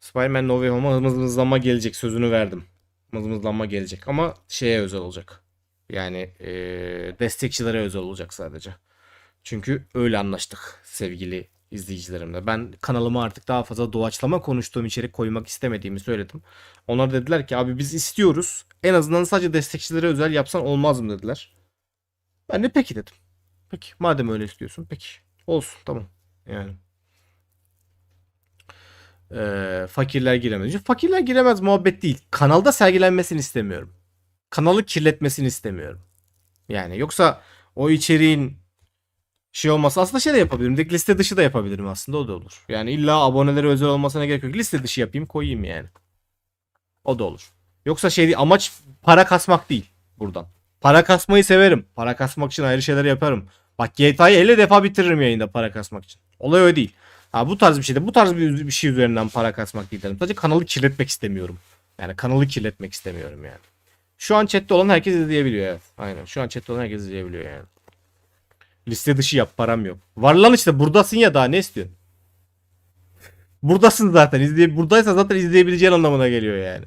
Spider-Man No Way Home'a mızmızlanma gelecek sözünü verdim. Mızmızlanma gelecek ama şeye özel olacak. Yani eee destekçilere özel olacak sadece. Çünkü öyle anlaştık sevgili izleyicilerimle. Ben kanalıma artık daha fazla doğaçlama konuştuğum içerik koymak istemediğimi söyledim. Onlar dediler ki abi biz istiyoruz. En azından sadece destekçilere özel yapsan olmaz mı dediler. Ben de peki dedim. Peki madem öyle istiyorsun peki. Olsun tamam. Yani. Ee, fakirler giremez. Fakirler giremez muhabbet değil. Kanalda sergilenmesini istemiyorum. Kanalı kirletmesini istemiyorum. Yani yoksa o içeriğin şey olması aslında şey de yapabilirim. Direkt liste dışı da yapabilirim aslında o da olur. Yani illa abonelere özel olmasına gerek yok. Liste dışı yapayım koyayım yani. O da olur. Yoksa şey değil amaç para kasmak değil buradan. Para kasmayı severim. Para kasmak için ayrı şeyler yaparım. Bak GTA'yı 50 defa bitiririm yayında para kasmak için. Olay öyle değil. Ha bu tarz bir şeyde bu tarz bir, bir şey üzerinden para kasmak değil. Sadece kanalı kirletmek istemiyorum. Yani kanalı kirletmek istemiyorum yani. Şu an chatte olan herkes izleyebiliyor evet. Aynen. Şu an chatte olan herkes izleyebiliyor yani. Liste dışı yap param yok. Var lan işte buradasın ya daha ne istiyorsun? Buradasın zaten. İzleye buradaysa zaten izleyebileceğin anlamına geliyor yani.